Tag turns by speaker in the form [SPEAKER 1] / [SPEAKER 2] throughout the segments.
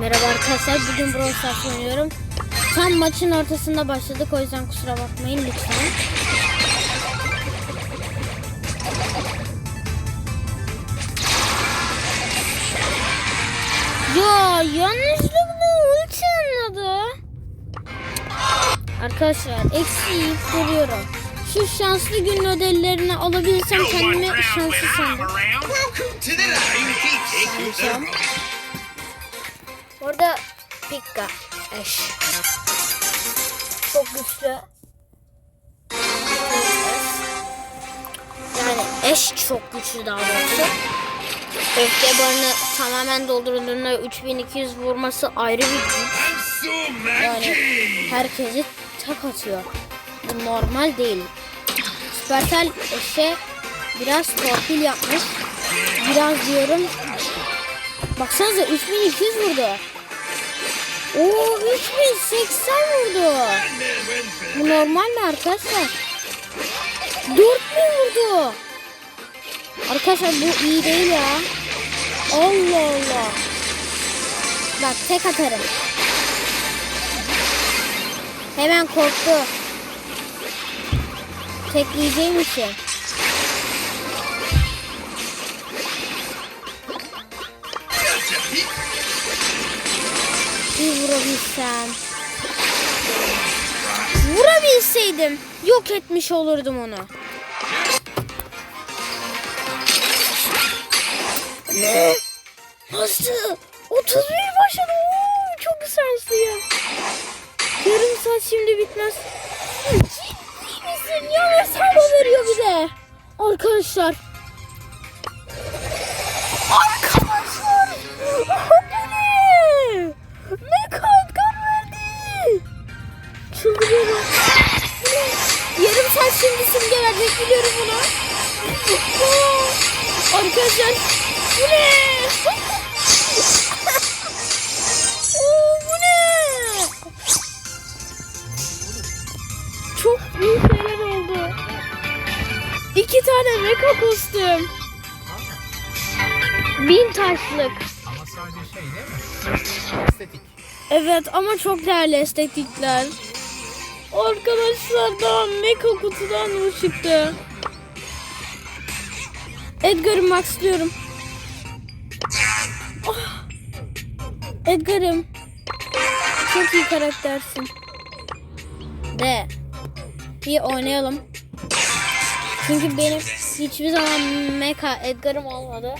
[SPEAKER 1] Merhaba arkadaşlar. Bugün Brawl Stars oynuyorum. Tam maçın ortasında başladık. O yüzden kusura bakmayın lütfen. Ya yanlışlıkla ulti anladı. Arkadaşlar eksi yiyip duruyorum. Şu şanslı gün ödüllerini alabilsem kendimi şanslı sandım. Alacağım. Orada Pekka eş. Çok güçlü. Yani eş çok güçlü daha doğrusu. Öfke barını tamamen doldurulduğunda 3200 vurması ayrı bir güç. Yani herkesi tak atıyor. Bu normal değil. Supercell eşe biraz torpil yapmış. Biraz diyorum. Baksanıza 3200 vurdu. Oo 3080 vurdu. Bu normal mi arkadaşlar? 4000 vurdu. Arkadaşlar bu iyi değil ya. Allah Allah. Bak tek atarım. Hemen korktu. Tekleyeceğim için. Bir vurabilsem. Vurabilseydim yok etmiş olurdum onu. Ne? Nasıl? 31 başladı. Oo, çok şanslıyım. Yarım saat şimdi bitmez. Ciddi misin? Ya hesabı veriyor bir de. Arkadaşlar. Arkadaşlar. saat şimdi simge verecek biliyorum bunu. Arkadaşlar. Bu ne? Oo, bu ne? Çok büyük şeyler oldu. İki tane meka kostüm. Bin taşlık.
[SPEAKER 2] Ama sadece şey değil mi? Estetik.
[SPEAKER 1] Evet ama çok değerli estetikler. Arkadaşlar daha meka kutudan mı çıktı? Edgar'ı max diyorum. Ah. Edgar'ım. Çok iyi karaktersin. De. Bir oynayalım. Çünkü benim hiçbir zaman mecha Edgar'ım olmadı.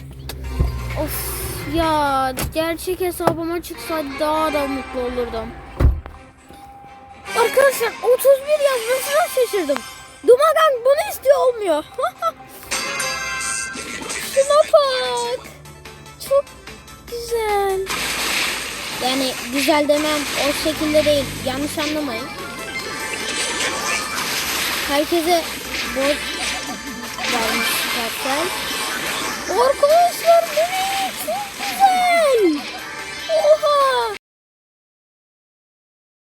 [SPEAKER 1] Of ya gerçek hesabıma çıksaydı daha da mutlu olurdum. Arkadaşlar 31 yazmasına şaşırdım. Dumagan bunu istiyor olmuyor. Şuna bak. Çok güzel. Yani güzel demem o şekilde değil. Yanlış anlamayın. Herkese bol vermiş zaten. Orkun!